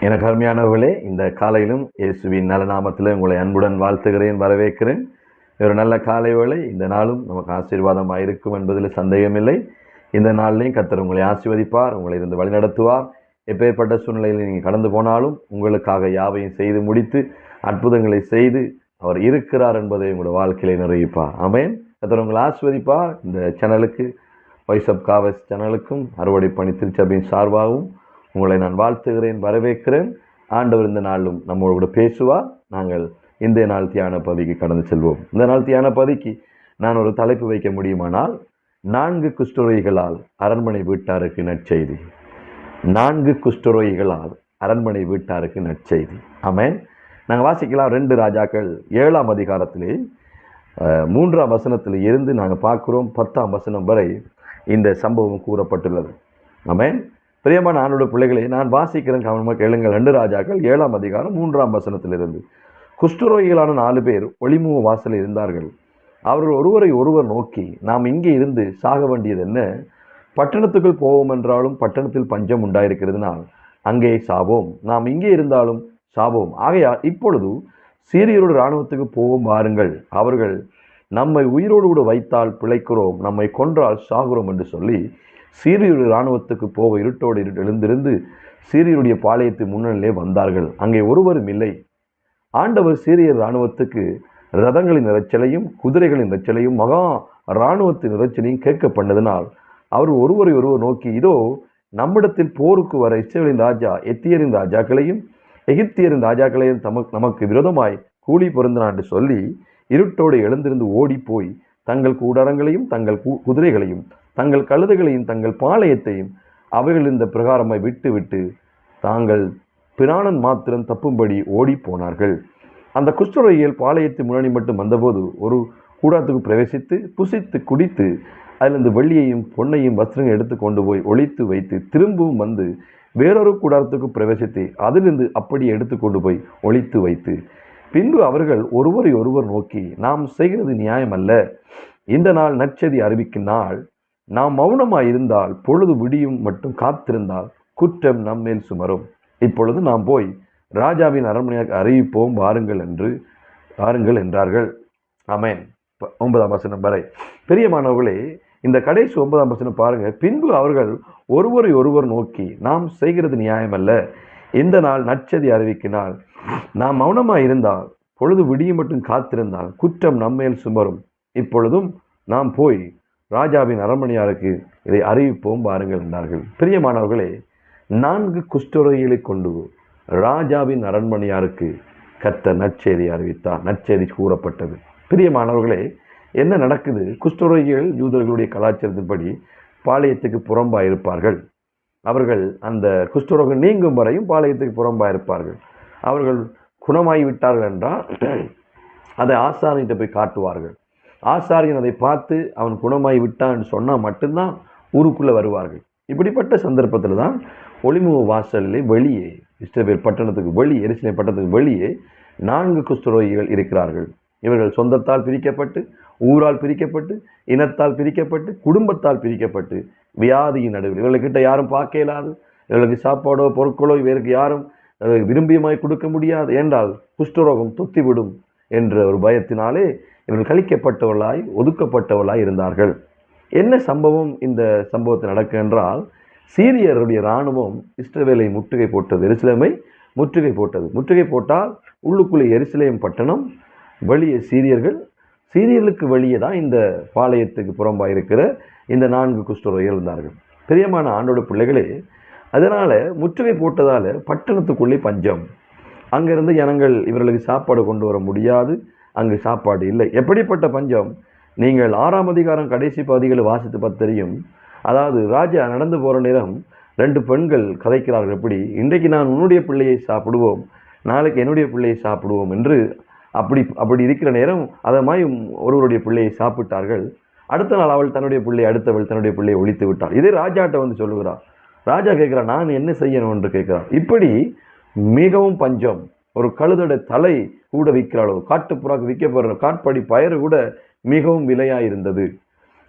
எனக்கு அருமையானவர்களே இந்த காலையிலும் இயேசுவின் நல்ல நாமத்தில் உங்களை அன்புடன் வாழ்த்துகிறேன் வரவேற்கிறேன். ஒரு நல்ல காலை வேளை. இந்த நாளும் நமக்கு ஆசீர்வாதமாக இருக்கும் என்பதில் சந்தேகமில்லை. இந்த நாளிலையும் கத்தர் உங்களை ஆசீர்வதிப்பார் உங்களை இருந்து வழிநடத்துவார். எப்பேற்பட்ட சூழ்நிலையில் நீங்கள் கடந்து போனாலும் உங்களுக்காக யாவையும் செய்து முடித்து அற்புதங்களை செய்து அவர் இருக்கிறார் என்பதை உங்களோட வாழ்க்கையில நிறைவிப்பார். அமேன் கத்தர் உங்களை ஆசீர்வதிப்பார். இந்த சேனலுக்கு வாய்ஸ் ஆஃப் காவஸ் சேனலுக்கும் அறுவடை பணி திருச்சபையின் சார்பாகவும் உங்களை நான் வாழ்த்துகிறேன் வரவேற்கிறேன். ஆண்டவர் இந்த நாளும் நம்மளோட பேசுவா. நாங்கள் இந்த நாள் தியான பதிக்கு கடந்து செல்வோம். இந்த நாள் தியான பதிக்கு நான் ஒரு தலைப்பு வைக்க முடியுமானால் நான்கு குஷ்டரோகிகளால் அரண்மனை வீட்டாருக்கு நற்செய்தி. நான்கு குஷ்டரோகிகளால் அரண்மனை வீட்டாருக்கு நற்செய்தி. ஆமேன். நாங்கள் வாசிக்கலாம் ரெண்டு ராஜாக்கள் ஏழாம் அதிகாரத்திலே மூன்றாம் வசனத்தில் இருந்து நாங்கள் பார்க்குறோம். பத்தாம் வசனம் வரை இந்த சம்பவம் கூறப்பட்டுள்ளது. ஆமேன். பிரியமான ஆணோட பிள்ளைகளை நான் வாசிக்கிறேன் கவனமாக கேளுங்கள். ரெண்டு ராஜாக்கள் ஏழாம் அதிகாரம் மூன்றாம் வசனத்திலிருந்து. குஷ்டரோகிகளான நாலு பேர் ஒளிமுக வாசலில் இருந்தார்கள். அவர்கள் ஒருவரை ஒருவர் நோக்கி நாம் இங்கே இருந்து சாக வேண்டியது என்ன? பட்டணத்துக்குள் போவோம் என்றாலும் பட்டணத்தில் பஞ்சம் உண்டாயிருக்கிறதுனால் அங்கே சாவோம். நாம் இங்கே இருந்தாலும் சாவோம். ஆகையால் இப்பொழுது சீரியரோடு இராணுவத்துக்கு போவோம் வாருங்கள். அவர்கள் நம்மை உயிரோடு கூட வைத்தால் பிழைக்கிறோம். நம்மை கொன்றால் சாகுறோம் என்று சொல்லி சீரியுடைய இராணுவத்துக்கு போக இருட்டோடு இருட்டு எழுந்திருந்து சீரியருடைய பாளையத்தின் முன்னிலே வந்தார்கள். அங்கே ஒருவரும் இல்லை. ஆண்டவர் சீரியர் இராணுவத்துக்கு ரதங்களின் இரைச்சலையும் குதிரைகளின் இரைச்சலையும் மகா இராணுவத்தின் இறைச்சலையும் கேட்க பண்ணதினால் அவர் ஒருவரை ஒருவர் நோக்கி இதோ நம்மிடத்தில் போருக்கு வர இஸ்ரேலின் ராஜா எத்தியரின் ராஜாக்களையும் எகிப்தியரின் ராஜாக்களையும் தமக்கு நமக்கு விரோதமாய் கூலி பொருந்தினான் என்று சொல்லி இருட்டோடு எழுந்திருந்து ஓடிப்போய் தங்கள் கூடாரங்களையும் தங்கள் குதிரைகளையும் தங்கள் கழுதைகளையும் தங்கள் பாளையத்தையும் அவைகள் இந்த பிரகாரமாய் விட்டுவிட்டு தாங்கள் பிராணன் மாத்திரம் தப்பும்படி ஓடி போனார்கள் அந்த குஷ்டரோகிகள் பாளையத்து முன்னாடி மட்டும் வந்தபோது ஒரு கூடாரத்துக்கு பிரவேசித்து புசித்து குடித்து அதிலிருந்து வெள்ளியையும் பொன்னையும் வஸ்திரங்கள் எடுத்து கொண்டு போய் ஒழித்து வைத்து திரும்பவும் வந்து வேறொரு கூடாரத்துக்கு பிரவேசித்து அதிலிருந்து அப்படியே எடுத்து கொண்டு போய் ஒழித்து வைத்து பின்பு அவர்கள் ஒருவரை ஒருவர் நோக்கி நாம் செய்கிறது நியாயமல்ல. இந்த நாள் நற்செய்தி அறிவிக்கும் நாள். நாம் மௌனமாக இருந்தால் பொழுது விடியும் மட்டும் காத்திருந்தால் குற்றம் நம்மேல் சுமரும். இப்பொழுது நாம் போய் ராஜாவின் அரண்மனையாக அறிவிப்போம் வாருங்கள் என்று வாருங்கள் என்றார்கள். அமேன் ஒன்பதாம் வசனம் வரை. பெரியமானவர்களே இந்த கடைசி ஒன்பதாம் வசனம் பாருங்க. பின்பு அவர்கள் ஒருவரை ஒருவர் நோக்கி நாம் செய்கிறது நியாயமல்ல. இந்த நாள் நச்சதி அறிவிக்கினால் நாம் மௌனமாக இருந்தால் பொழுது விடியும் மட்டும் காத்திருந்தால் குற்றம் நம்மேல் சுமரும். இப்பொழுதும் நாம் போய் ராஜாவின் அரண்மனையாருக்கு இதை அறிவிப்போம் பாருங்கள் என்றார்கள். பிரியமானவர்களே நான்கு குஷ்டரோகிகளை கொண்டு ராஜாவின் அரண்மனையாருக்கு கத்த நற்செய்தி அறிவித்தார் நற்செய்தி கூறப்பட்டது. பிரியமானவர்களே என்ன நடக்குது? குஷ்டரோகிகள் யூதர்களுடைய கலாச்சாரத்தின்படி பாளையத்துக்கு புறம்பாக இருப்பார்கள் அவர்கள் அந்த குஷ்டரோகம் நீங்கும் வரையும் பாளையத்துக்கு புறம்பாக இருப்பார்கள் அவர்கள் குணமாகிவிட்டார்கள் என்றால் அதை ஆசாரியன்கிட்ட போய் காட்டுவார்கள். ஆசாரியன் அதை பார்த்து அவன் குணமாகி விட்டான் சொன்னால் மட்டும்தான் ஊருக்குள்ளே வருவார்கள். இப்படிப்பட்ட சந்தர்ப்பத்தில் தான் ஒளிமுக வாசலிலே வெளியே இஸ்ரவேல் பட்டணத்துக்கு வெளியே எரிசிலை பட்டணத்துக்கு வெளியே நான்கு குஷ்டரோகிகள் இருக்கிறார்கள். இவர்கள் சொந்தத்தால் பிரிக்கப்பட்டு ஊரால் பிரிக்கப்பட்டு இனத்தால் பிரிக்கப்பட்டு குடும்பத்தால் பிரிக்கப்பட்டு வியாதியின் நடுவில். இவர்கிட்ட யாரும் பார்க்க இயலாது. இவர்களுக்கு சாப்பாடோ பொருட்களோ இவருக்கு யாரும் விரும்பியமாய் கொடுக்க முடியாது. என்றால் குஷ்டரோகம் தொத்திவிடும் என்ற ஒரு பயத்தினாலே இவர்கள் கழிக்கப்பட்டவர்களாய் ஒதுக்கப்பட்டவர்களாய் இருந்தார்கள். என்ன சம்பவம் இந்த சம்பவத்தில் நடக்கு என்றால் சீரியருடைய இராணுவம் இஸ்ரவேலை முற்றுகை போட்டது எருசலேமை முற்றுகை போட்டது. முற்றுகை போட்டால் உள்ளுக்குள்ளே எருசலேம் பட்டணம் வெளியே சீரியர்கள். சீரியர்களுக்கு வெளியே தான் இந்த பாளையத்துக்கு புறம்பாக இருக்கிற இந்த நான்கு குஷ்டரோகிகள் இருந்தார்கள் பிரியமான ஆண்டோட பிள்ளைகளே அதனால் முற்றுகை போட்டதால் பட்டணத்துக்குள்ளே பஞ்சம். அங்கேருந்து ஜனங்கள் இவர்களுக்கு சாப்பாடு கொண்டு வர முடியாது. அங்கு சாப்பாடு இல்லை. எப்படிப்பட்ட பஞ்சம்? நீங்கள் ஆறாம் அதிகாரம் கடைசி பகுதிகளை வாசித்து பார்த்து தெரியும். அதாவது ராஜா நடந்து போகிற நேரம் ரெண்டு பெண்கள் கதைக்கிறார்கள் எப்படி? இன்றைக்கு நான் உன்னுடைய பிள்ளையை சாப்பிடுவோம். நாளைக்கு என்னுடைய பிள்ளையை சாப்பிடுவோம் என்று அப்படி அப்படி இருக்கிற நேரம் அதை மாதிரி ஒருவருடைய பிள்ளையை சாப்பிட்டார்கள். அடுத்த நாள் அவள் தன்னுடைய பிள்ளை அடுத்தவள் தன்னுடைய பிள்ளையை ஒழித்து விட்டாள். இதே ராஜாட்ட வந்து சொல்லுகிறார். ராஜா கேட்குறா நான் என்ன செய்யணும்? என்று கேட்குறான் இப்படி மிகவும் பஞ்சம். ஒரு கழுதோட தலை கூட விற்கிறாளோ காட்டுப்புறாக்கு விற்கப்படுற காட்படி பயிறு கூட மிகவும் விலையாக இருந்தது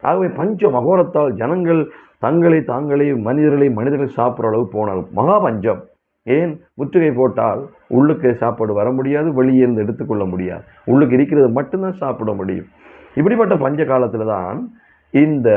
ஆகவே பஞ்ச மகோரத்தால் ஜனங்கள் தங்களை தாங்களே மனிதர்களை மனிதர்கள் சாப்பிட்ற அளவு போனாலும் மகா பஞ்சம் ஏன்? முற்றுகை போட்டால் உள்ளுக்கு சாப்பாடு வர முடியாது வெளியே இருந்து எடுத்துக்கொள்ள முடியாது. உள்ளுக்கு இருக்கிறது மட்டும்தான் சாப்பிட முடியும். இப்படிப்பட்ட பஞ்ச காலத்தில் தான் இந்த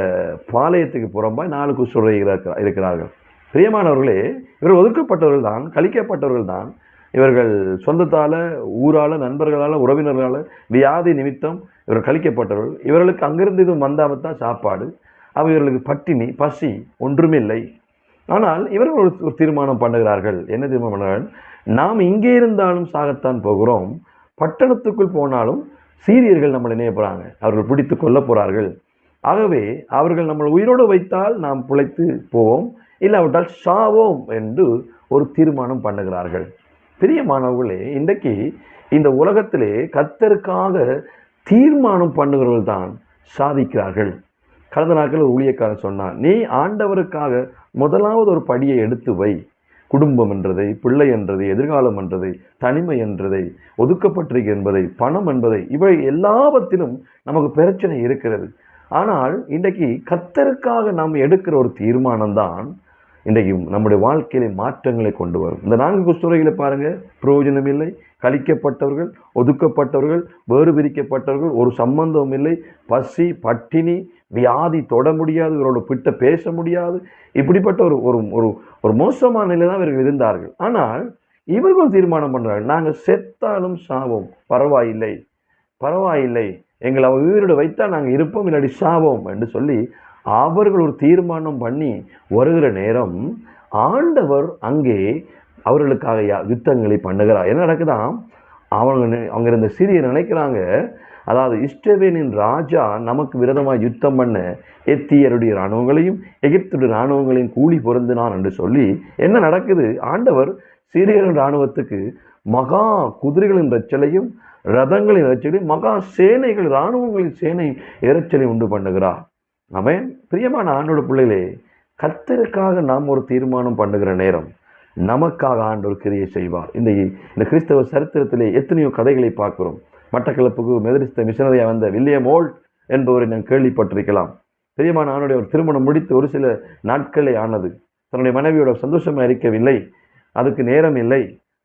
பாளையத்துக்கு புறம்பாய் நாலு குசுரை இருக்கிறார்கள். பிரியமானவர்களே இவர்கள் ஒதுக்கப்பட்டவர்கள் தான் கழிக்கப்பட்டவர்கள் தான் இவர்கள் சொந்தத்தால் ஊரால் நண்பர்களால் உறவினர்களால் வியாதி நிமித்தம் இவர்கள் கழிக்கப்பட்டவர்கள். இவர்களுக்கு அங்கிருந்து இது வந்தாமத்தான் சாப்பாடு. அவ இவர்களுக்கு பட்டினி பசி ஒன்றுமில்லை. ஆனால் இவர்கள் ஒரு ஒரு தீர்மானம் பண்ணுகிறார்கள். என்ன தீர்மானம் பண்ணுகிறார்கள்? நாம் இங்கே இருந்தாலும் சாகத்தான் போகிறோம். பட்டணத்துக்குள் போனாலும் சீரியர்கள் நம்மளை நினைப்புறாங்க போகிறாங்க அவர்கள் பிடித்து கொல்ல போகிறார்கள் ஆகவே அவர்கள் நம்மளை உயிரோடு வைத்தால் நாம் பிழைத்து போவோம். இல்லாவிட்டால் சாவோம் என்று ஒரு தீர்மானம் பண்ணுகிறார்கள். பிரியமானவர்களே இன்றைக்கு இந்த உலகத்திலே கத்தருக்காக தீர்மானம் பண்ணுகிறவர்கள் தான் சாதிக்கிறார்கள். கடந்த நாட்களில் ஊழியக்காரன் சொன்னான் நீ ஆண்டவருக்காக முதலாவது ஒரு படியை எடுத்து வை. குடும்பம் என்றதை பிள்ளை என்றதை எதிர்காலம் என்றதை தனிமை என்றதை ஒதுக்கப்பட்டிருக்கு என்பதை பணம் என்பதை இவை எல்லாவற்றிலும் நமக்கு பிரச்சனை இருக்கிறது. ஆனால் இன்றைக்கு கத்தருக்காக நாம் எடுக்கிற ஒரு தீர்மானம் தான் இன்றைக்கு நம்முடைய வாழ்க்கையில மாற்றங்களை கொண்டு வரும். இந்த நான்கு குஸ்துறைகளை பாருங்க. பிரயோஜனம் இல்லை. கழிக்கப்பட்டவர்கள் ஒதுக்கப்பட்டவர்கள் வேறு பிரிக்கப்பட்டவர்கள் ஒரு சம்பந்தமும் இல்லை. பசி பட்டினி வியாதி தொட முடியாது இவரோட பிட்ட பேச முடியாது. இப்படிப்பட்ட ஒரு ஒரு ஒரு ஒரு மோசமான நிலை தான் இவர்கள் இருந்தார்கள். ஆனால் இவர்கள் தீர்மானம் பண்ணுறார்கள் நாங்கள் செத்தாலும் சாவோம். பரவாயில்லை. பரவாயில்லை. எங்களை அவ உயிரோடு வைத்தால் நாங்கள் இருப்போம். இல்லாடி சாவோம் என்று சொல்லி அவர்கள் ஒரு தீர்மானம் பண்ணி வருகிற நேரம் ஆண்டவர் அங்கே அவர்களுக்காக யா- யுத்தங்களை பண்ணுகிறார். என்ன நடக்குதாம் அவங்க அவங்க இருந்த சிறிய நினைக்கிறாங்க. அதாவது இஸ்ரவேலின் ராஜா நமக்கு விரதமாக யுத்தம் பண்ண எத்தியருடைய இராணுவங்களையும் எகிப்துடைய இராணுவங்களையும் கூலி பொருந்தினான் என்று சொல்லி என்ன நடக்குது? ஆண்டவர் சீரியரின் இராணுவத்துக்கு மகா குதிரைகளின் இறைச்சலையும் ரதங்களின் இறைச்சலையும் மகா சேனைகள் இராணுவங்களின் சேனை இரைச்சலை உண்டு பண்ணுகிறார். அவன் பிரியமான ஆண்டோட பிள்ளைகளே கத்தருக்காக நாம் ஒரு தீர்மானம் பண்ணுகிற நேரம் நமக்காக ஆண்டவர் கிரியை செய்வார். இந்த இந்த கிறிஸ்தவ சரித்திரத்திலே எத்தனையோ கதைகளை பார்க்கிறோம். மட்டக்களப்புக்கு மெதரிஸ்த மிஷனரியாக வந்த வில்லியம் ஓல்ட் என்பவரை நான் கேள்விப்பட்டிருக்கலாம். பிரியமான ஆணுடைய ஒரு திருமணம் முடித்து ஒரு சில நாட்களே ஆனது. தன்னுடைய மனைவியோட சந்தோஷமாக இருக்கவில்லை அதுக்கு நேரம் இல்லை.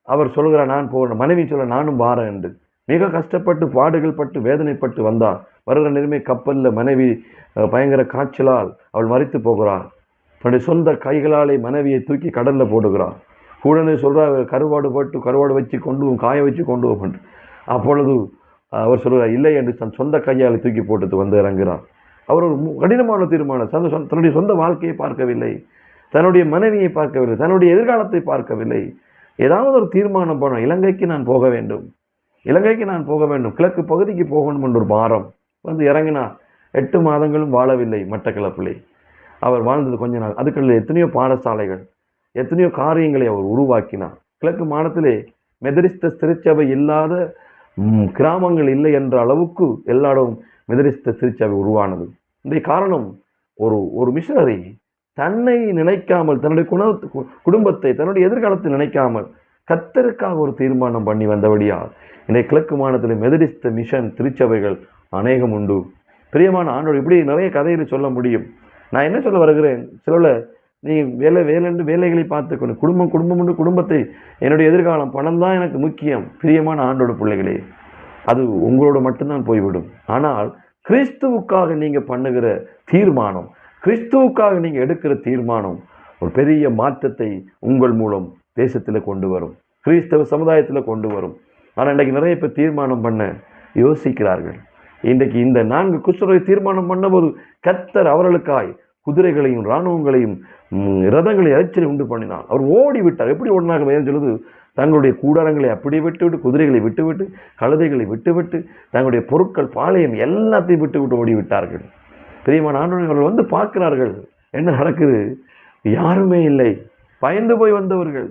அவர் சொல்கிறார் நான் போகிறேன் மனைவி சொல்ல நானும் வாரேன் என்று. மிக கஷ்டப்பட்டு பாடுகள் பட்டு வேதனைப்பட்டு வந்தார். வருகிற நிலைமை கப்பலில் மனைவி பயங்கர காய்ச்சலால் அவள் மறித்து போகிறாள். தன்னுடைய சொந்த கைகளாலே மனைவியை தூக்கி கடலில் போடுகிறார் கூடனே சொல்கிறார் கருவாடு போட்டு கருவாடு வச்சு கொண்டு போம், காய வச்சு கொண்டு போம் அப்பொழுது அவர் சொல்கிறார் இல்லை என்று தன் சொந்த கையால் தூக்கி போட்டு வந்து இறங்குகிறார் அவர் ஒரு கடினமான தீர்மானம். சொந்த- தன்னுடைய சொந்த வாழ்க்கையை பார்க்கவில்லை. தன்னுடைய மனைவியை பார்க்கவில்லை. தன்னுடைய எதிர்காலத்தை பார்க்கவில்லை. ஏதாவது ஒரு தீர்மானம் பண்ணணும். இலங்கைக்கு நான் போக வேண்டும். இலங்கைக்கு நான் போக வேண்டும். கிழக்கு பகுதிக்கு போகணும் என்ற ஒரு பாரம். வந்து இறங்கினார் எட்டு மாதங்களும் வாழவில்லை மட்டக்களப்பிலே. அவர் வாழ்ந்தது கொஞ்ச நாள். அதுக்குள்ள எத்தனையோ பாடசாலைகள் எத்தனையோ காரியங்களை அவர் உருவாக்கினார். கிழக்கு மாநிலத்திலே மெதரிஸ்த திருச்சபை இல்லாத கிராமங்கள் இல்லை என்ற அளவுக்கு எல்லாரும் மெதரிஸ்த திருச்சபை உருவானது. இந்த காரணம் ஒரு ஒரு மிஷனரி தன்னை நினைக்காமல் தன்னுடைய குண கு- குடும்பத்தை தன்னுடைய எதிர்காலத்தை நினைக்காமல் கத்தருக்காக ஒரு தீர்மானம் பண்ணி வந்தபடியால் இன்றைய கிழக்கு மாநிலத்தில் மெதடிஸ்த மிஷன் திருச்சபைகள் அநேகம் உண்டு. பிரியமான ஆண்டோர் இப்படி நிறைய கதைகளை சொல்ல முடியும். நான் என்ன சொல்ல வருகிறேன்? சிலவில் நீ வேலை வேலைன்னு வேலைகளை பார்த்துக்கணும். குடும்பம் குடும்பம் என்று குடும்பத்தை என்னுடைய எதிர்காலம் பணம் தான் எனக்கு முக்கியம். பிரியமான ஆண்டோட பிள்ளைகளே அது உங்களோட மட்டும்தான் போய்விடும். ஆனால் கிறிஸ்துவுக்காக நீங்கள் பண்ணுகிற தீர்மானம் கிறிஸ்துவுக்காக நீங்கள் எடுக்கிற தீர்மானம் ஒரு பெரிய மாற்றத்தை உங்கள் மூலம் தேசத்தில் கொண்டு வரும். கிறிஸ்தவ சமுதாயத்தில் கொண்டு வரும். ஆனால் இன்றைக்கு நிறைய பேர் தீர்மானம் பண்ண யோசிக்கிறார்கள். இன்றைக்கு இந்த நான்கு குஷ்டரை தீர்மானம் பண்ணபோது கத்தர் அவர்களுக்காய் குதிரைகளையும் இராணுவங்களையும் ரதங்களை இறைச்சலை உண்டு பண்ணினார். அவர் ஓடி விட்டார் எப்படி ஓடினாங்க வேதம் சொல்லுது தங்களுடைய கூடாரங்களை அப்படியே விட்டுவிட்டு குதிரைகளை விட்டுவிட்டு கழுதைகளை விட்டுவிட்டு தங்களுடைய பொருட்கள் பாளையம் எல்லாத்தையும் விட்டு விட்டு ஓடி விட்டார்கள் பிரியமான ஆண்டவர்கள் வந்து பார்க்கிறார்கள். என்ன நடக்குது? யாருமே இல்லை. பயந்து போய் வந்தவர்கள்.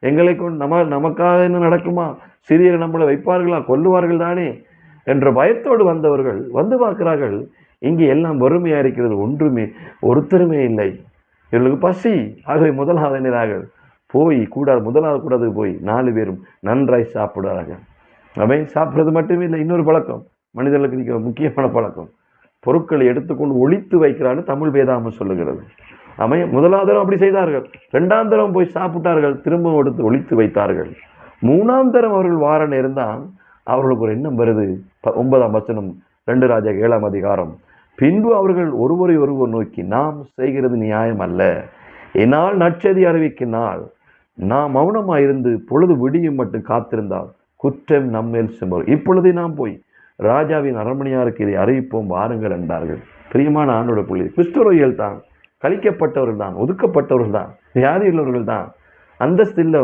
எங்களை கொண்டு நம்ம நமக்காக என்ன நடக்குமா? சிறியர் நம்மளை வைப்பார்களா? கொல்லுவார்கள் தானே? என்ற பயத்தோடு வந்தவர்கள் வந்து பார்க்கிறார்கள் இங்கே எல்லாம் வறுமையாக இருக்கிறது ஒன்றுமே ஒருத்தருமே இல்லை. இவர்களுக்கு பசி ஆகவே முதலாவது என்கிறார்கள் போய் கூடாது முதலாவது கூடாது போய் நாலு பேரும் நன்றாய் சாப்பிடுறார்கள் அவை சாப்பிட்றது மட்டுமே இல்லை இன்னொரு பழக்கம் மனிதர்களுக்கு இருக்கிற முக்கியமான பழக்கம். பொருட்களை எடுத்துக்கொண்டு ஒழித்து வைக்கிறான்னு தமிழ் வேதாம சொல்லுகிறது. அமைய முதலாவது தரம் அப்படி செய்தார்கள். ரெண்டாம் தரம் போய் சாப்பிட்டார்கள் திரும்பவும் எடுத்து ஒழித்து வைத்தார்கள். மூணாம் தரம் அவர்கள் வார நேரம் அவர்களுக்கு ஒரு எண்ணம் வருது. ஒன்பதாம் வசனம் ரெண்டு ராஜா ஏழாம் அதிகாரம். பின்பு அவர்கள் ஒருவரை ஒருவர் நோக்கி நாம் செய்கிறது நியாயம் அல்ல. என்னால் நற்செய்தி அறிவிக்கும் நாள் நாம் மௌனமாயிருந்து பொழுது விடியும் மட்டும் காத்திருந்தால் குற்றம் நம்மேல் சுமரும் இப்பொழுதே நாம் போய் ராஜாவின் அரண்மனையாருக்கு இதை அறிவிப்போம் வாருங்கள் என்றார்கள். பிரியமான ஆண்டோட புள்ளி கிறிஸ்துவர்கள் தான் கழிக்கப்பட்டவர்கள் தான் ஒதுக்கப்பட்டவர்கள் தான் வியாதியுள்ளவர்கள் தான் அந்தஸ்தில்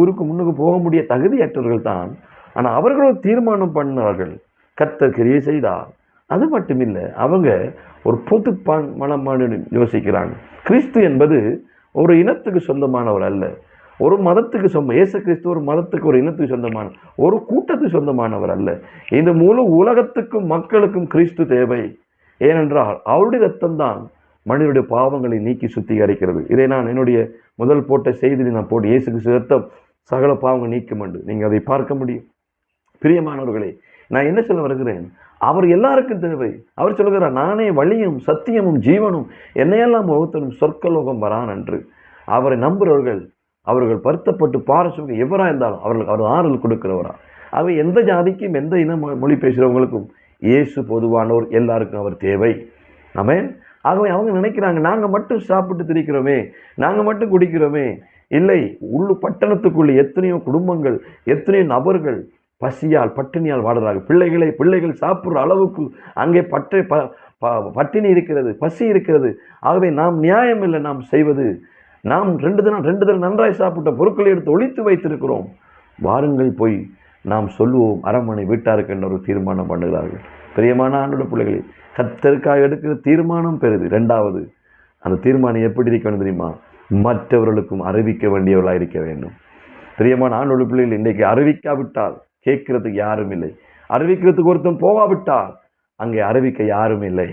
ஊருக்கு முன்னுக்கு போக முடிய தகுதியற்றவர்கள் தான் ஆனால் அவர்கள் தீர்மானம் பண்ணார்கள். கத்தர் கிரியை செய்தார். அது மட்டுமில்லை அவங்க ஒரு பொது பான் மனமான யோசிக்கிறாங்க. கிறிஸ்து என்பது ஒரு இனத்துக்கு சொந்தமானவர் அல்ல. ஒரு மதத்துக்கு சொந்த இயேசு கிறிஸ்து ஒரு மதத்துக்கு ஒரு இனத்துக்கு சொந்தமான ஒரு கூட்டத்துக்கு சொந்தமானவர் அல்ல. இந்த முழு உலகத்துக்கும் மக்களுக்கும் கிறிஸ்து தேவை. ஏனென்றால் அவருடைய ரத்தம் தான் மனிதனுடைய பாவங்களை நீக்கி சுத்திகரிக்கிறது. இதை நான் என்னுடைய முதல் போட்ட செய்தியில் நான் போட்டு இயேசு கிறிஸ்து ரத்தம் சகல பாவங்கள் நீக்கும் என்று நீங்கள் அதை பார்க்க முடியும். பிரியமானவர்களே நான் என்ன சொல்ல வருகிறேன்? அவர் எல்லாருக்கும் தேவை. அவர் சொல்கிறார் நானே வழியும் சத்தியமும் ஜீவனும் என்னையெல்லாம் ஒவ்வொருத்தரும் சொர்க்கலோகம் வரான் என்று அவரை நம்புகிறவர்கள் அவர்கள் வருத்தப்பட்டு பாரசுக்கு எவராக இருந்தாலும் அவர்கள் அவர் ஆறுதல் கொடுக்கிறவரா. அவை எந்த ஜாதிக்கும் எந்த இன மொழி பேசுகிறவங்களுக்கும் இயேசு பொதுவானோர் எல்லாருக்கும் அவர் தேவை. ஆமென். ஆகவே அவங்க நினைக்கிறாங்க நாங்கள் மட்டும் சாப்பிட்டு திரிக்கிறோமே நாங்கள் மட்டும் குடிக்கிறோமே. இல்லை உள்ளு பட்டணத்துக்குள்ளே எத்தனையோ குடும்பங்கள் எத்தனையோ நபர்கள் பசியால் பட்டினியால் வாடுறார்கள் பிள்ளைகளை பிள்ளைகள் சாப்பிட்ற அளவுக்கு அங்கே பட்டை ப ப- பட்டினி இருக்கிறது பசி இருக்கிறது. ஆகவே நாம் நியாயம் இல்லை நாம் செய்வது. நாம் ரெண்டு தினம் ரெண்டு தினம் நன்றாய் சாப்பிட்ட பொருட்களை எடுத்து ஒழித்து வைத்திருக்கிறோம். வாருங்கள் போய் நாம் சொல்லுவோம் அரண்மனை வீட்டாருக்கு என்ற ஒரு தீர்மானம் பண்ணுகிறார்கள். பிரியமான ஆண்டோட பிள்ளைகளே கத்தருக்காக எடுக்கிற தீர்மானம் பெறுது ரெண்டாவது அந்த தீர்மானம் எப்படி இருக்க வேண்டும் தெரியுமா? மற்றவர்களுக்கும் அறிவிக்க வேண்டியவர்களாக இருக்க வேண்டும். பிரியமான ஆண்டோட பிள்ளைகள் இன்றைக்கு அறிவிக்காவிட்டால் கேட்கறதுக்கு யாரும் இல்லை. அறிவிக்கிறதுக்கு ஒருத்தன் போகாவிட்டால் அங்கே அறிவிக்க யாரும் இல்லை.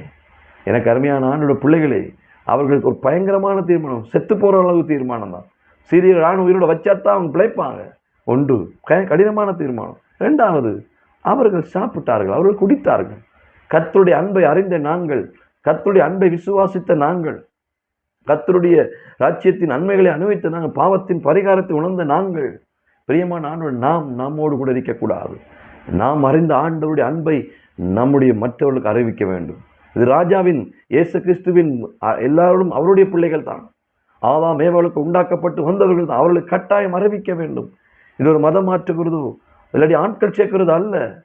எனக்கு அருமையான ஆண்டோட பிள்ளைகளே அவர்களுக்கு ஒரு பயங்கரமான தீர்மானம் செத்து போகிற அளவு தீர்மானம் தான். சிறிய ராணுவ உயிரோட வச்சாத்தான் அவங்க பிழைப்பாங்க. ஒன்று கடினமான தீர்மானம். ரெண்டாவது அவர்கள் சாப்பிட்டார்கள் அவர்கள் குடித்தார்கள். கத்தருடைய அன்பை அறிந்த நாங்கள் கத்தருடைய அன்பை விசுவாசித்த நாங்கள் கத்தருடைய ராஜ்யத்தின் நன்மைகளை அனுபவித்த நாங்கள் பாவத்தின் பரிகாரத்தை உணர்ந்த நாங்கள் பிரியமான ஆண்டவர் நாம் நம்மோடு கூட இருக்கக்கூடாது. நாம் அறிந்த ஆண்டவருடைய அன்பை நம்முடைய மற்றவர்களுக்கு அறிவிக்க வேண்டும். இது ராஜாவின் இயேசு கிறிஸ்துவின் அ- எல்லாரும் அவருடைய பிள்ளைகள் தான். ஆதாம் ஏவாளுக்கு உண்டாக்கப்பட்டு வந்தவர்கள் தான். அவர்களுக்கு கட்டாயம் அறிவிக்க வேண்டும். இது ஒரு மதம் மாற்றுகிறதோ இல்லாட்டி ஆட்கள் சேர்க்கிறது அல்ல.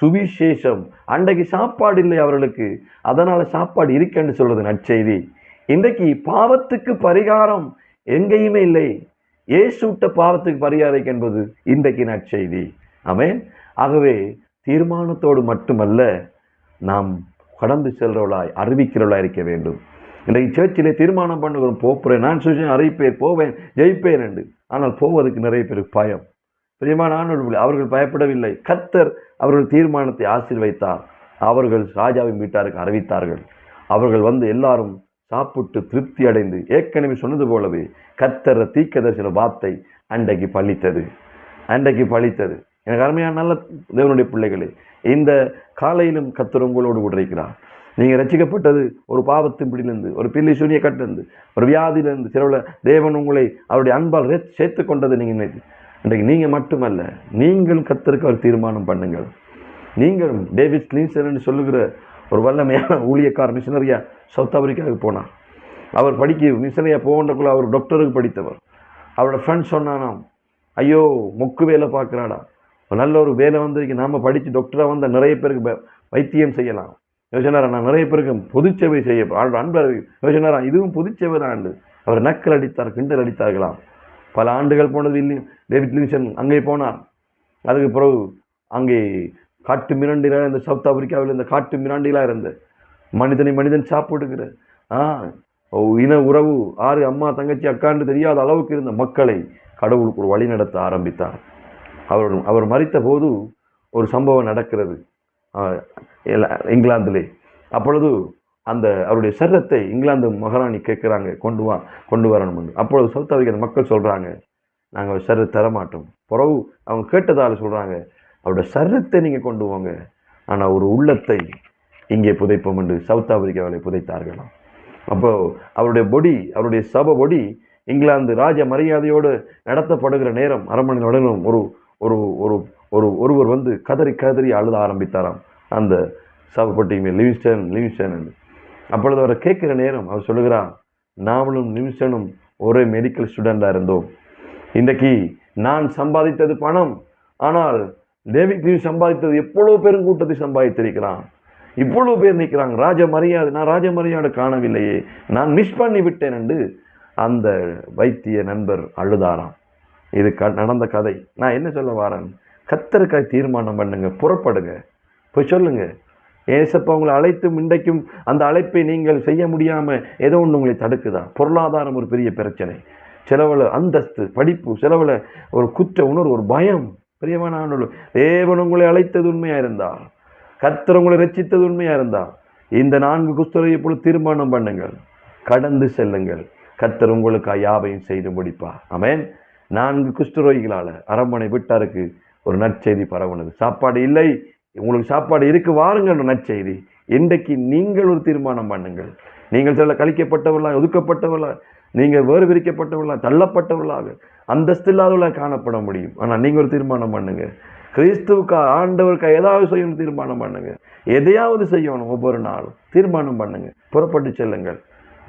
சுவிசேஷம். அன்றைக்கு சாப்பாடு இல்லை அவர்களுக்கு. அதனால் சாப்பாடு இருக்கேன்னு சொல்வது நற்செய்தி. இன்றைக்கு பாவத்துக்கு பரிகாரம் எங்கேயுமே இல்லை. இயேசுட்ட பாவத்துக்கு பரிகாரம் என்பது இன்றைக்கு நற்செய்தி. அமேன் ஆகவே தீர்மானத்தோடு மட்டுமல்ல நாம் கடந்து செல்றவளாய் அறிவிக்கிறவளாய் இருக்க வேண்டும். இன்றைக்கு சேர்ச்சிலே தீர்மானம் பண்ணுகிறோம் போப்புறேன் நான் சுவிசேஷம் அறிவிப்பேன் போவேன் ஜெயிப்பேன் என்று. ஆனால் போவதற்கு நிறைய பேருக்கு பயம். பிரியமான ஆண்டவர்களே, அவர்கள் பயப்படவில்லை. கத்தர் அவர்கள் தீர்மானத்தை ஆசீர்வைத்தார். அவர்கள் ராஜாவின் வீட்டாருக்கு அறிவித்தார்கள். அவர்கள் வந்து எல்லாரும் சாப்பிட்டு திருப்தி அடைந்து ஏற்கனவே சொன்னது போலவே கத்தர தீக்க தரிசன வார்த்தை அன்றைக்கு பழித்தது. அன்றைக்கு பழித்தது. எனக்கு அருமையான நல்ல தேவனுடைய பிள்ளைகளே இந்த காலையிலும் கத்தர் உங்களோடு கூட இருக்கிறார். ரசிக்கப்பட்டது ஒரு பாவத்தின் பிடியிலிருந்து ஒரு பில்லி சூனிய கட்டிலிருந்து ஒரு வியாதியிலிருந்து சிலவுல தேவன் உங்களை அவருடைய அன்பால் சேர்த்து கொண்டது நீங்கள் நினைத்து இன்றைக்கு நீங்கள் மட்டுமல்ல நீங்களும் கத்தருக்கு ஒரு தீர்மானம் பண்ணுங்கள். நீங்களும் டேவிட் கிளீன்சன் என்று சொல்லுகிற ஒரு வல்லமையான ஊழியக்கார மிஷினரியாக சவுத் ஆப்பிரிக்காவுக்கு போனான். அவர் படிக்க மிஷினரியாக போகன்றக்குள்ள அவர் டாக்டருக்கு படித்தவர். அவரோட ஃப்ரெண்ட் சொன்னானாம் ஐயோ மொக்கு வேலை பார்க்குறாடா. நல்ல ஒரு வேலை வந்திருக்கு. நாம் படித்து டாக்டராக வந்தால் நிறைய பேருக்கு வைத்தியம் செய்யலாம். யோசனாரா நான் நிறைய பேருக்கு பொதுச்சேவை செய்ய ஆள் அன்பர் யோசனாரா இதுவும் பொதுச்சேவை தான் ஆண்டு. அவர் நக்கல் அடித்தார் கிண்டல் அடித்தார்களாம். பல ஆண்டுகள் போனது இல்லை டேவிட் லிங்ஷன் அங்கே போனார். அதுக்கு பிறகு அங்கே காட்டு மிராண்டிகளாக இருந்த சவுத் ஆப்பிரிக்காவில் இருந்த காட்டு மிராண்டிகளாக இருந்த. மனிதனை மனிதன் சாப்பிடுகிற ஆ ஓ, இன உறவு ஆறு அம்மா தங்கச்சி அக்கான்னு தெரியாத அளவுக்கு இருந்த மக்களை கடவுளுக்கு ஒரு வழி நடத்த ஆரம்பித்தார். அவர் அவர் மறித்த போது ஒரு சம்பவம் நடக்கிறது இங்கிலாந்திலே. அப்பொழுது அந்த அவருடைய சரத்தை இங்கிலாந்து மகாராணி கேட்குறாங்க கொண்டு வா கொண்டு வரணும்னு. அப்பொழுது சவுத் ஆப்பிரிக்கா மக்கள் சொல்கிறாங்க நாங்கள் சர்ரை தரமாட்டோம். பிறகு அவங்க கேட்டதால் சொல்கிறாங்க அவருடைய சரத்தை நீங்கள் கொண்டு வாங்க. ஆனால் ஒரு உள்ளத்தை இங்கே புதைப்போம் என்று சவுத் ஆப்பிரிக்காவில் புதைத்தார்களாம் அப்போ அவருடைய பொடி அவருடைய சப பொடி இங்கிலாந்து ராஜ மரியாதையோடு நடத்தப்படுகிற நேரம் அரண்மனை உடனும் ஒரு ஒரு ஒரு ஒரு ஒருவர் வந்து கதறி கதறி அழுத ஆரம்பித்தாராம். அந்த சபப்பட்டியுமே லிவிஸ்டன் லிவிஸ்டன் அப்பொழுது அவரை கேட்குற நேரம் அவர் சொல்லுகிறார் நாமளும் லிவிஸ்டனும் ஒரே மெடிக்கல் ஸ்டூடெண்டாக இருந்தோம். இன்றைக்கு நான் சம்பாதித்தது பணம். ஆனால் டேவிட் லீவ் சம்பாதித்தது பேரும் பெருங்கூட்டத்தை சம்பாதித்திருக்கிறான்? இவ்வளோ பேர் நிற்கிறாங்க ராஜ மரியாதை நான் ராஜ மரியாதை காணவில்லையே. நான் மிஸ் பண்ணி விட்டேன் என்று அந்த வைத்திய நண்பர் அழுதாராம். இது க நடந்த கதை. நான் என்ன சொல்ல வரேன்? கத்தருக்காய் தீர்மானம் பண்ணுங்க புறப்படுங்க. போய் சொல்லுங்க. ஏசப்பா உங்களை அழைத்தும் இன்றைக்கும் அந்த அழைப்பை நீங்கள் செய்ய முடியாமல் ஏதோ ஒன்று உங்களை தடுக்குதா? பொருளாதாரம் ஒரு பெரிய பிரச்சனை. செலவில் அந்தஸ்து படிப்பு செலவில் ஒரு குற்ற உணர்வு ஒரு பயம். பிரியமான தேவன் உங்களை அழைத்தது உண்மையாக இருந்தால் கர்த்தர் உங்களை ரட்சித்தது உண்மையாக இருந்தால் இந்த நான்கு குஸ்தரை இப்பொழுது தீர்மானம் பண்ணுங்கள் கடந்து செல்லுங்கள். கத்தர் உங்களுக்கு யாவையும் செய்து முடிப்பா அமேன் நான்கு குஷ்டரோகிகளால அரண்மனை விட்டாருக்கு ஒரு நற்செய்தி பரவுனது. சாப்பாடு இல்லை. உங்களுக்கு சாப்பாடு இருக்கு வாருங்கள் நற்செய்தி. இன்றைக்கு நீங்கள் ஒரு தீர்மானம் பண்ணுங்கள். நீங்கள் சில கழிக்கப்பட்டவர்களாக ஒதுக்கப்பட்டவர்களாக நீங்கள் வேறு விரிக்கப்பட்டவர்களா தள்ளப்பட்டவர்களாக அந்தஸ்து இல்லாதவர்களாக காணப்பட முடியும். ஆனால் நீங்கள் ஒரு தீர்மானம் பண்ணுங்க. கிறிஸ்துவுக்கா ஆண்டவருக்கா ஏதாவது செய்யணும் தீர்மானம் பண்ணுங்க. எதையாவது செய்யணும் ஒவ்வொரு நாளும். தீர்மானம் பண்ணுங்க. புறப்பட்டு செல்லுங்கள்.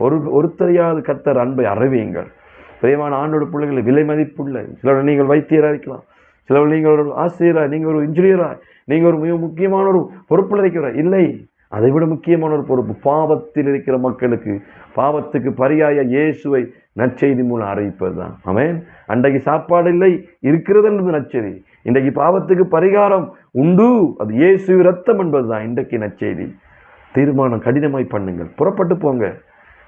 ஒரு ஒருத்தரையாவது கத்தர் அன்பை அறிவியுங்கள். பிரியமான ஆண்டோட பிள்ளைகளை விலை மதிப்புள்ள சிலர் நீங்கள் வைத்தியராக இருக்கலாம். சிலர் நீங்கள் ஒரு ஆசிரியராக நீங்கள் ஒரு இன்ஜினியராக நீங்கள் ஒரு மிக முக்கியமான ஒரு பொறுப்பில் இருக்கிறார் இல்லை. அதை விட முக்கியமான ஒரு பொறுப்பு பாவத்தில் இருக்கிற மக்களுக்கு பாவத்துக்கு பரியாய இயேசுவை நற்செய்தி மூலம் அறிவிப்பது தான் அவன் அன்றைக்கு சாப்பாடு இல்லை இருக்கிறது என்பது நற்செய்தி. இன்றைக்கு பாவத்துக்கு பரிகாரம் உண்டு அது இயேசு ரத்தம் என்பது தான் இன்றைக்கு நற்செய்தி. தீர்மானம் கடினமாய் பண்ணுங்கள். புறப்பட்டு போங்க.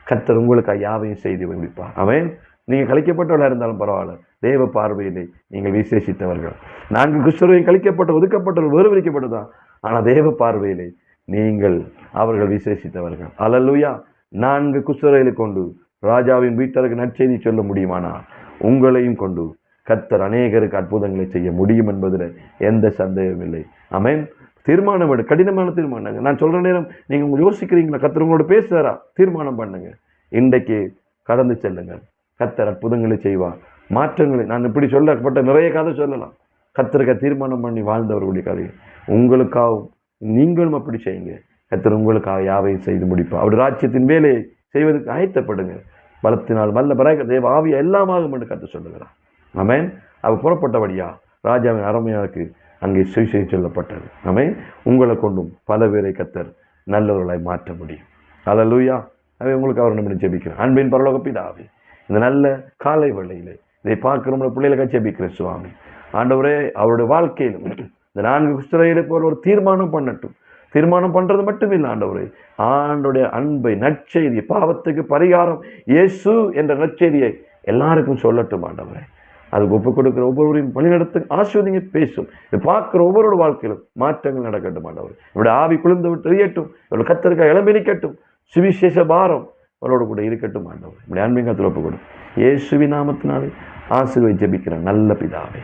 கர்த்தர் உங்களுக்கு யாவையும் செய்தி வைப்பார் அவன் நீங்கள் கழிக்கப்பட்டவர்களாக இருந்தாலும் பரவாயில்ல. தேவ பார்வையிலே நீங்கள் விசேஷித்தவர்கள். நான்கு கிறிஸ்தவரையும் கழிக்கப்பட்ட ஒதுக்கப்பட்டவர்கள் வேறுவிரிக்கப்பட்டதான் ஆனால் தேவ பார்வையிலே நீங்கள் அவர்கள் விசேஷித்தவர்கள். அல்லலுயா. நான்கு குசுரைகளை கொண்டு ராஜாவின் வீட்டருக்கு நற்செய்தி சொல்ல முடியுமானா? உங்களையும் கொண்டு. கத்தர் அநேகருக்கு அற்புதங்களை செய்ய முடியும் என்பதில் எந்த சந்தேகமும் இல்லை. அமேன் தீர்மானம் எடு. கடினமான தீர்மானங்க நான் சொல்கிற நேரம் நீங்கள் உங்க யோசிக்கிறீங்களா? கத்தர் உங்களோட பேசுகிறாரா தீர்மானம் பண்ணுங்க. இன்றைக்கு கடந்து செல்லுங்கள். கத்தர் அற்புதங்களை செய்வார். மாற்றங்களை நான் இப்படி சொல்லப்பட்ட நிறைய கதை சொல்லலாம். கத்தருக்க தீர்மானம் பண்ணி வாழ்ந்தவர்களுடைய கதை உங்களுக்காகவும் நீங்களும் அப்படி செய்யுங்க. கத்தர் உங்களுக்காக யாவையும் செய்து முடிப்பா அவருடைய ராஜ்யத்தின் வேலையை செய்வதற்கு ஆயத்தப்படுங்க பலத்தினால் வல்ல பராக தேவ ஆவியா எல்லாமாகும் என்று கற்று சொல்லுகிறார். ஆமென். அவர் புறப்பட்டபடியா ராஜாவின் அரமையாருக்கு அங்கே சுவிசை சொல்லப்பட்டது. ஆமென். உங்களை கொண்டும் பல பேரை கத்தர் நல்லவர்களாய் மாற்ற முடியும். அல்லேலூயா அவை உங்களுக்கு அவர் நம்ம ஜெபிக்கிறேன் அன்பின் பரலோக பிதாவே இந்த நல்ல காலை வேளையிலே இதை பார்க்கிற நம்மளை பிள்ளைகளுக்காக ஜெபிக்கிறேன் சுவாமி. ஆண்டவரே அவருடைய வாழ்க்கையிலும் இந்த நான்கு குஸ்தரைகளை போல ஒரு தீர்மானம் பண்ணட்டும். தீர்மானம் பண்ணுறது மட்டும் இல்லை ஆண்டவரே. ஆண்டுடைய அன்பை நற்செய்தி பாவத்துக்கு பரிகாரம் இயேசு என்ற நற்செய்தியை எல்லாருக்கும் சொல்லட்டும் ஆண்டவரே. அதுக்கு ஒப்புக் கொடுக்குற ஒவ்வொருவரையும் வழிநடத்து ஆசிர்வதிங்க பேசும். இதை பார்க்குற ஒவ்வொருடைய வாழ்க்கையிலும் மாற்றங்கள் நடக்கட்டும் ஆண்டவர். இவருடைய ஆவி குளிர்ந்து விட்டு எரியட்டும். இவருடைய கத்தருக்கா இளம்பி நிற்கட்டும். சுவிசேஷ பாரம் அவரோட கூட இருக்கட்டும் ஆண்டவர். இப்படி அன்பிங்கத்தில் ஒப்புக் கொடு. இயேசுவி நாமத்தினாலே ஆசிர்வை ஜபிக்கிறேன். நல்ல பிதாவே.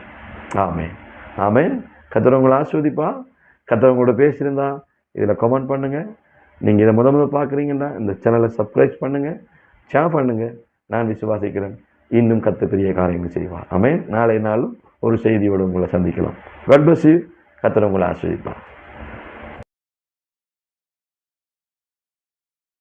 ஆமே ஆமென். கத்தர் உங்களை ஆஸ்வதிப்பா கத்தர் உங்களோட பேசியிருந்தா இதில் கமெண்ட் பண்ணுங்கள் நீங்கள் இதை முத முதல் பார்க்குறீங்கன்னா இந்த சேனலை சப்ஸ்கிரைப் பண்ணுங்கள் ஷேர் பண்ணுங்கள் நான் விசுவாசிக்கிறேன். இன்னும் கத்து பெரிய காரியங்கள் செய்வார். ஆமென் நாளை நாளும் ஒரு செய்தியோடு உங்களை சந்திக்கலாம். God bless கத்தர் உங்களை ஆஸ்வதிப்பார்